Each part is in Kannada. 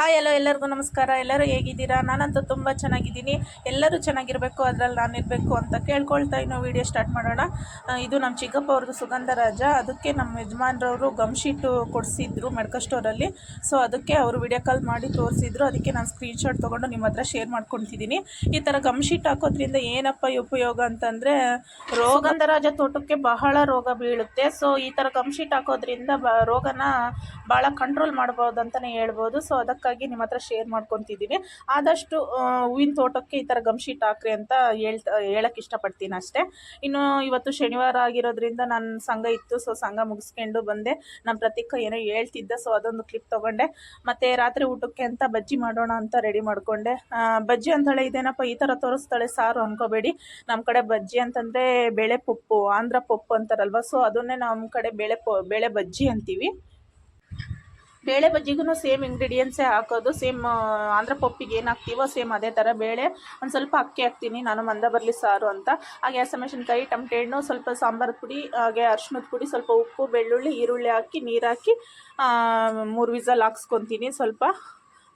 ಹಾಯ್ ಎಲ್ಲೋ ಎಲ್ಲರಿಗೂ ನಮಸ್ಕಾರ. ಎಲ್ಲರೂ ಹೇಗಿದ್ದೀರಾ? ನಾನಂತೂ ತುಂಬ ಚೆನ್ನಾಗಿದ್ದೀನಿ. ಎಲ್ಲರೂ ಚೆನ್ನಾಗಿರಬೇಕು, ಅದರಲ್ಲಿ ನಾನಿರಬೇಕು ಅಂತ ಕೇಳ್ಕೊಳ್ತಾ ಇನ್ನೂ ವೀಡಿಯೋ ಸ್ಟಾರ್ಟ್ ಮಾಡೋಣ. ಇದು ನಮ್ಮ ಚಿಕ್ಕಪ್ಪ ಅವ್ರದ್ದು ಸುಗಂಧರಾಜ ಅದಕ್ಕೆ ನಮ್ಮ ಯಜಮಾನ್ರವರು ಗಮ್ ಶೀಟು ಕೊಡಿಸಿದ್ರು ಮೆಡಿಕಲ್ ಸ್ಟೋರಲ್ಲಿ ಸೊ ಅದಕ್ಕೆ ಅವರು ವಿಡಿಯೋ ಕಾಲ್ ಮಾಡಿ ತೋರಿಸಿದ್ರು. ಅದಕ್ಕೆ ನಾನು ಸ್ಕ್ರೀನ್ಶಾಟ್ ತೊಗೊಂಡು ನಿಮ್ಮ ಹತ್ರ ಶೇರ್ ಮಾಡ್ಕೊತಿದ್ದೀನಿ. ಈ ಥರ ಗಮ್ ಶೀಟ್ ಹಾಕೋದ್ರಿಂದ ಏನಪ್ಪ ಉಪಯೋಗ ಅಂತಂದರೆ ರೋಗಂಧರಾಜ ತೋಟಕ್ಕೆ ಬಹಳ ರೋಗ ಬೀಳುತ್ತೆ. ಸೊ ಈ ಥರ ಗಮ್ ಶೀಟ್ ಹಾಕೋದ್ರಿಂದ ಬ ರೋಗನ ಭಾಳ ಕಂಟ್ರೋಲ್ ಮಾಡ್ಬೋದು ಅಂತಲೇ ಹೇಳ್ಬೋದು ಸೊ ಅದಕ್ಕಾಗಿ ನಿಮ್ಮ ಹತ್ರ ಶೇರ್ ಮಾಡ್ಕೊತಿದ್ದೀವಿ ಆದಷ್ಟು ಹೂವಿನ ತೋಟಕ್ಕೆ ಈ ಥರ ಗಮ್ ಶೀಟ್ ಹಾಕ್ರಿ ಅಂತ ಹೇಳ್ತಾ ಹೇಳಕ್ಕೆ ಇಷ್ಟಪಡ್ತೀನಿ ಅಷ್ಟೇ. ಇನ್ನು ಇವತ್ತು ಶನಿವಾರ ಆಗಿರೋದ್ರಿಂದ ನನ್ನ ಸಂಘ ಇತ್ತು ಸೊ ಸಂಘ ಮುಗಿಸ್ಕೊಂಡು ಬಂದೆ. ನಮ್ಮ ಪ್ರತೀಕ ಏನೋ ಹೇಳ್ತಿದ್ದ ಸೊ ಅದೊಂದು ಕ್ಲಿಪ್ ತೊಗೊಂಡೆ. ಮತ್ತು ರಾತ್ರಿ ಊಟಕ್ಕೆ ಅಂತ ಬಜ್ಜಿ ಮಾಡೋಣ ಅಂತ ರೆಡಿ ಮಾಡಿಕೊಂಡೆ. ಬಜ್ಜಿ ಅಂತಾಳೆ ಇದೇನಪ್ಪ, ಈ ಥರ ತೋರಿಸ್ತಾಳೆ, ಸಾರು ಅನ್ಕೋಬೇಡಿ. ನಮ್ಮ ಕಡೆ ಬಜ್ಜಿ ಅಂತಂದರೆ ಬೇಳೆ ಪಪ್ಪು, ಆಂಧ್ರ ಪಪ್ಪು ಅಂತಾರಲ್ವ ಸೊ ಅದನ್ನೇ ನಮ್ಮ ಕಡೆ ಬೇಳೆ ಪೊ, ಬೇಳೆ ಬಜ್ಜಿ ಅಂತೀವಿ. ಬೇಳೆ ಬಜ್ಜಿಗೂ ಸೇಮ್ ಇಂಗ್ರೀಡಿಯೆಂಟ್ಸೇ ಹಾಕೋದು, ಸೇಮ್ ಆಂಧ್ರ ಪಪ್ಪಿಗೆ ಏನು ಹಾಕ್ತೀವೋ ಸೇಮ್ ಅದೇ ಥರ ಬೇಳೆ, ಒಂದು ಸ್ವಲ್ಪ ಅಕ್ಕಿ ಹಾಕ್ತೀನಿ, ನಾನು ಮಂದ ಬರಲಿ ಸಾರು ಅಂತ. ಹಾಗೆ ಹಸಿಮೆಣಸಿನ್ಕಾಯಿ, ಟಮಟೆ ಹಣ್ಣು, ಸ್ವಲ್ಪ ಸಾಂಬಾರು ಪುಡಿ, ಹಾಗೆ ಅರ್ಶಿನದ ಪುಡಿ, ಸ್ವಲ್ಪ ಉಪ್ಪು, ಬೆಳ್ಳುಳ್ಳಿ, ಈರುಳ್ಳಿ ಹಾಕಿ, ನೀರು ಹಾಕಿ ಮೂರು ವಿಸಲ್ ಹಾಕ್ಸ್ಕೊತೀನಿ ಸ್ವಲ್ಪ.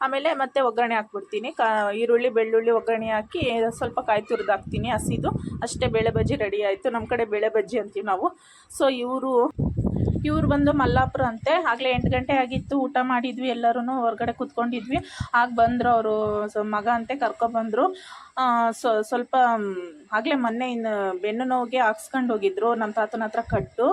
ಆಮೇಲೆ ಮತ್ತೆ ಒಗ್ಗರಣೆ ಹಾಕ್ಬಿಡ್ತೀನಿ. ಕಾ, ಈರುಳ್ಳಿ, ಬೆಳ್ಳುಳ್ಳಿ ಒಗ್ಗರಣೆ ಹಾಕಿ, ಸ್ವಲ್ಪ ಕಾಯಿ ತುರಿದು ಹಾಕ್ತೀನಿ ಹಸಿದು. ಅಷ್ಟೇ ಬೇಳೆ ಬಜ್ಜಿ ರೆಡಿ ಆಯಿತು. ನಮ್ಮ ಕಡೆ ಬೇಳೆ ಬಜ್ಜಿ ಅಂತೀವಿ ನಾವು. ಸೊ ಇವರು ಇವ್ರು ಬಂದು ಮಲ್ಲಾಪುರ ಅಂತೆ. ಆಗಲೇ ಎಂಟು ಗಂಟೆ ಆಗಿತ್ತು, ಊಟ ಮಾಡಿದ್ವಿ ಎಲ್ಲರೂ ಹೊರಗಡೆ ಕೂತ್ಕೊಂಡಿದ್ವಿ. ಆಗ ಬಂದರು ಅವರು ಮಗ ಅಂತೆ ಕರ್ಕೊಬಂದರು ಸ್ವಲ್ಪ ಆಗಲೇ ಮೊನ್ನೆ ಇನ್ನು ಬೆನ್ನು ನೋವಿಗೆ ಹಾಕ್ಸ್ಕೊಂಡು ಹೋಗಿದ್ರು ನಮ್ಮ ತಾತನ ಹತ್ರ ಕಟ್ಟು.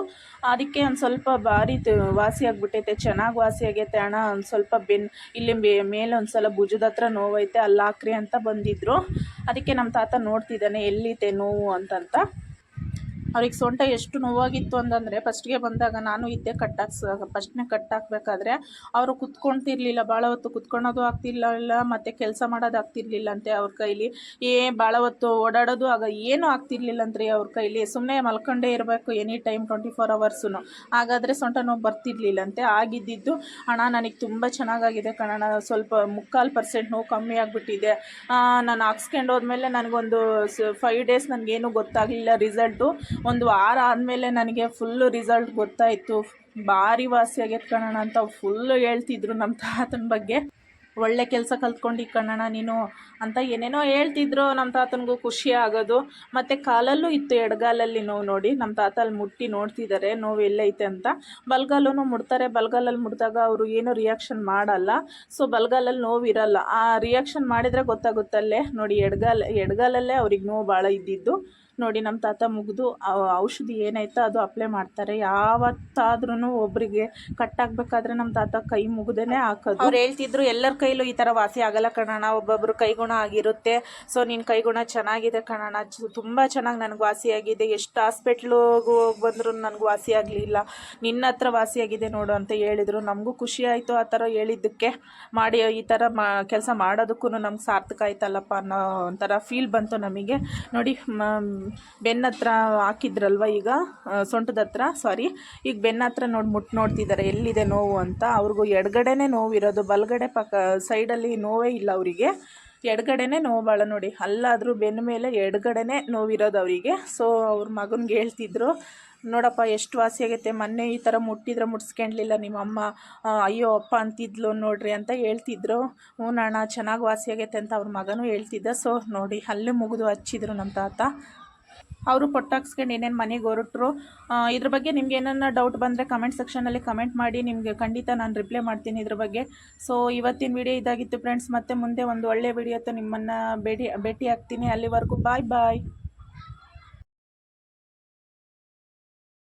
ಅದಕ್ಕೆ ಒಂದು ಸ್ವಲ್ಪ ಭಾರಿ ವಾಸಿ ಆಗಿಬಿಟ್ಟೈತೆ, ಚೆನ್ನಾಗಿ ವಾಸಿ ಆಗೈತೆ ಅಣ್ಣ. ಒಂದು ಸ್ವಲ್ಪ ಬೆನ್ನು ಇಲ್ಲಿ ಮೇಲೆ ಒಂದು ಸಲ ಭುಜದ ಹತ್ರ ನೋವೈತೆ, ಅಲ್ಲಿ ಹಾಕ್ರಿ ಅಂತ ಬಂದಿದ್ರು. ಅದಕ್ಕೆ ನಮ್ಮ ತಾತ ನೋಡ್ತಿದ್ದಾನೆ ಎಲ್ಲಿತೆ ನೋವು ಅಂತಂತ. ಅವ್ರಿಗೆ ಸೊಂಟ ಎಷ್ಟು ನೋವಾಗಿತ್ತು ಅಂತಂದರೆ ಫಸ್ಟ್ಗೆ ಬಂದಾಗ ನಾನು ಇದ್ದೆ ಕಟ್ಟಾಕ್ಸ ಫಸ್ಟ್ನೇ ಕಟ್ಟಾಕಬೇಕಾದ್ರೆ ಅವರು ಕುತ್ಕೊಳ್ತಿರ್ಲಿಲ್ಲ ಭಾಳ ಹೊತ್ತು ಕುತ್ಕೊಳೋದು ಆಗ್ತಿರ್ಲಿಲ್ಲ ಮತ್ತು ಕೆಲಸ ಮಾಡೋದು ಆಗ್ತಿರ್ಲಿಲ್ಲ ಅಂತೆ ಅವ್ರ ಕೈಲಿ. ಏ ಭಾಳ ಹೊತ್ತು ಓಡಾಡೋದು ಆಗ ಏನೂ ಆಗ್ತಿರ್ಲಿಲ್ಲ ರೀ ಅವ್ರ ಕೈಲಿ. ಸುಮ್ಮನೆ ಮಲ್ಕೊಂಡೇ ಇರಬೇಕು any time twenty four hours ಹಾಗಾದರೆ ಸೊಂಟ ನೋವು ಬರ್ತಿರ್ಲಿಲ್ಲಂತೆ ಆಗಿದ್ದಿದ್ದು ಹಣ ನನಗೆ ತುಂಬ ಚೆನ್ನಾಗಾಗಿದೆ ಕಣ ಸ್ವಲ್ಪ ಮುಕ್ಕಾಲು ಪರ್ಸೆಂಟ್ ನೋವು ಕಮ್ಮಿ ಆಗಿಬಿಟ್ಟಿದೆ. ನಾನು ಹಾಕ್ಸ್ಕೊಂಡು ಹೋದ್ಮೇಲೆ ನನಗೊಂದು ಫೈವ್ ಡೇಸ್ ನನಗೇನು ಗೊತ್ತಾಗಲಿಲ್ಲ ರಿಸಲ್ಟು ಒಂದು ವಾರ ಆದಮೇಲೆ ನನಗೆ ಫುಲ್ಲು ರಿಸಲ್ಟ್ ಗೊತ್ತಾಯಿತು. ಭಾರಿ ವಾಸಿ ಆಗೈತೆ ಕಣಣ್ಣ ಅಂತ ಫುಲ್ಲು ಹೇಳ್ತಿದ್ರು ನಮ್ಮ ತಾತನ ಬಗ್ಗೆ. ಒಳ್ಳೆ ಕೆಲಸ ಕಲ್ತ್ಕೊಂಡು ಕಣೋಣ ನೀನು ಅಂತ ಏನೇನೋ ಹೇಳ್ತಿದ್ರು ನಮ್ಮ ತಾತನಿಗೂ ಖುಷಿ ಆಗೋದು. ಮತ್ತು ಕಾಲಲ್ಲೂ ಇತ್ತು ಎಡಗಾಲಲ್ಲಿ ನೋವು ನೋಡಿ ನಮ್ಮ ತಾತ ಅಲ್ಲಿ ಮುಟ್ಟಿ ನೋಡ್ತಿದ್ದಾರೆ ನೋವು ಎಲ್ಲೈತೆ ಅಂತ. ಬಲ್ಗಾಲೂ ಮುಡ್ತಾರೆ ಬಲ್ಗಾಲಲ್ಲಿ ಮುಟ್ಟಿದಾಗ ಅವರು ಏನೂ ರಿಯಾಕ್ಷನ್ ಮಾಡಲ್ಲ. ಸೊ ಬಲ್ಗಾಲಲ್ಲಿ ನೋವು ಇರಲ್ಲ. ಆ ರಿಯಾಕ್ಷನ್ ಮಾಡಿದರೆ ಗೊತ್ತಾಗುತ್ತಲ್ಲೇ. ನೋಡಿ, ಎಡಗಾಲ, ಎಡಗಾಲಲ್ಲೇ ಅವ್ರಿಗೆ ನೋವು ಭಾಳ ಇದ್ದಿದ್ದು. ನೋಡಿ ನಮ್ಮ ತಾತ ಮುಗಿದು ಔಷಧಿ ಏನೈತೋ ಅದು ಅಪ್ಲೈ ಮಾಡ್ತಾರೆ. ಯಾವತ್ತಾದ್ರೂ ಒಬ್ಬರಿಗೆ ಕಟ್ಟಾಗಬೇಕಾದ್ರೆ ನಮ್ಮ ತಾತ ಕೈ ಮುಗ್ದೇ ಹಾಕೋದು. ಅವ್ರು ಹೇಳ್ತಿದ್ರು, ಎಲ್ಲರ ಕೈಲೂ ಈ ಥರ ವಾಸಿ ಆಗಲ್ಲ ಕಣೋಣ ಒಬ್ಬೊಬ್ರು ಕೈಗುಣ ಆಗಿರುತ್ತೆ. ಸೊ ನಿನ್ನ ಕೈಗುಣ ಚೆನ್ನಾಗಿದೆ ಕಣೋಣ ತುಂಬ ಚೆನ್ನಾಗಿ ನನಗೆ ವಾಸಿಯಾಗಿದೆ ಎಷ್ಟು ಹಾಸ್ಪಿಟ್ಲಿಗೆ ಹೋಗಿ ಬಂದರೂ ನನಗೆ ವಾಸಿ ಆಗಲಿಲ್ಲ. ನಿನ್ನ ಹತ್ರ ವಾಸಿಯಾಗಿದೆ ನೋಡು ಅಂತ ಹೇಳಿದರು. ನಮಗೂ ಖುಷಿ ಆಯಿತು ಆ ಥರ ಹೇಳಿದ್ದಕ್ಕೆ. ಮಾಡಿ, ಈ ಥರ ಮಾ, ಕೆಲಸ ಮಾಡೋದಕ್ಕೂ ನಮ್ಗೆ ಸಾರ್ಥಕ ಆಯ್ತಲ್ಲಪ್ಪ ಅನ್ನೋ ಒಂಥರ ಫೀಲ್ ಬಂತು ನಮಗೆ. ನೋಡಿ ಬೆನ್ನ ಹತ್ರ ಹಾಕಿದ್ರಲ್ವ ಈಗ? ಸೊಂಟದ ಹತ್ರ ಸಾರಿ ಈಗ ಬೆನ್ನ ಹತ್ರ ನೋಡಿ ಮುಟ್ಟು ನೋಡ್ತಿದ್ದಾರೆ ಎಲ್ಲಿದೆ ನೋವು ಅಂತ. ಅವ್ರಿಗೂ ಎಡಗಡೆನೇ ನೋವಿರೋದು ಬಲಗಡೆ ಪಕ್ಕ, ಸೈಡಲ್ಲಿ ನೋವೇ ಇಲ್ಲ ಅವರಿಗೆ. ಎಡಗಡೆನೇ ನೋವು ಭಾಳ ನೋಡಿ. ಅಲ್ಲಾದರೂ ಬೆನ್ನ ಮೇಲೆ ಎಡಗಡೆನೇ ನೋವಿರೋದು ಅವರಿಗೆ. ಸೊ ಅವ್ರ ಮಗನಿಗೆ ಹೇಳ್ತಿದ್ರು, ನೋಡಪ್ಪ, ಎಷ್ಟು ವಾಸಿಯಾಗೈತೆ ಮೊನ್ನೆ ಈ ಥರ ಮುಟ್ಟಿದ್ರೆ ಮುಟ್ಸ್ಕೊಂಡ್ಲಿಲ್ಲ ನಿಮ್ಮಮ್ಮ ಅಯ್ಯೋ, ಅಪ್ಪ ಅಂತಿದ್ಲು ನೋಡ್ರಿ ಅಂತ ಹೇಳ್ತಿದ್ರು. ಹ್ಞೂ ಅಣ್ಣ ಚೆನ್ನಾಗಿ ವಾಸಿಯಾಗೈತೆ ಅಂತ ಅವ್ರ ಮಗನೂ ಹೇಳ್ತಿದ್ದ. ಸೊ ನೋಡಿ, ಅಲ್ಲೇ ಮುಗಿದು ಹಚ್ಚಿದ್ರು ನಮ್ಮ ತಾತ. ಅವರು ಪೊಟ್ಟಾಕ್ಸ್ಕೊಂಡು ಏನೇನು ಮನೆಗೆ ಹೊರಟ್ರು ಇದ್ರ ಬಗ್ಗೆ ನಿಮ್ಗೆ ಏನನ್ನ ಡೌಟ್ ಬಂದರೆ ಕಮೆಂಟ್ ಸೆಕ್ಷನಲ್ಲಿ ಕಮೆಂಟ್ ಮಾಡಿ, ನಿಮಗೆ ಖಂಡಿತ ನಾನು ರಿಪ್ಲೈ ಮಾಡ್ತೀನಿ ಇದ್ರ ಬಗ್ಗೆ. ಸೊ ಇವತ್ತಿನ ವಿಡಿಯೋ ಇದಾಗಿತ್ತು ಫ್ರೆಂಡ್ಸ್ ಮತ್ತೆ ಮುಂದೆ ಒಂದು ಒಳ್ಳೆ ಅಥವಾ ನಿಮ್ಮನ್ನು ಭೇಟಿ ಭೇಟಿ ಆಗ್ತೀನಿ ಅಲ್ಲಿವರೆಗೂ ಬಾಯ್ ಬಾಯ್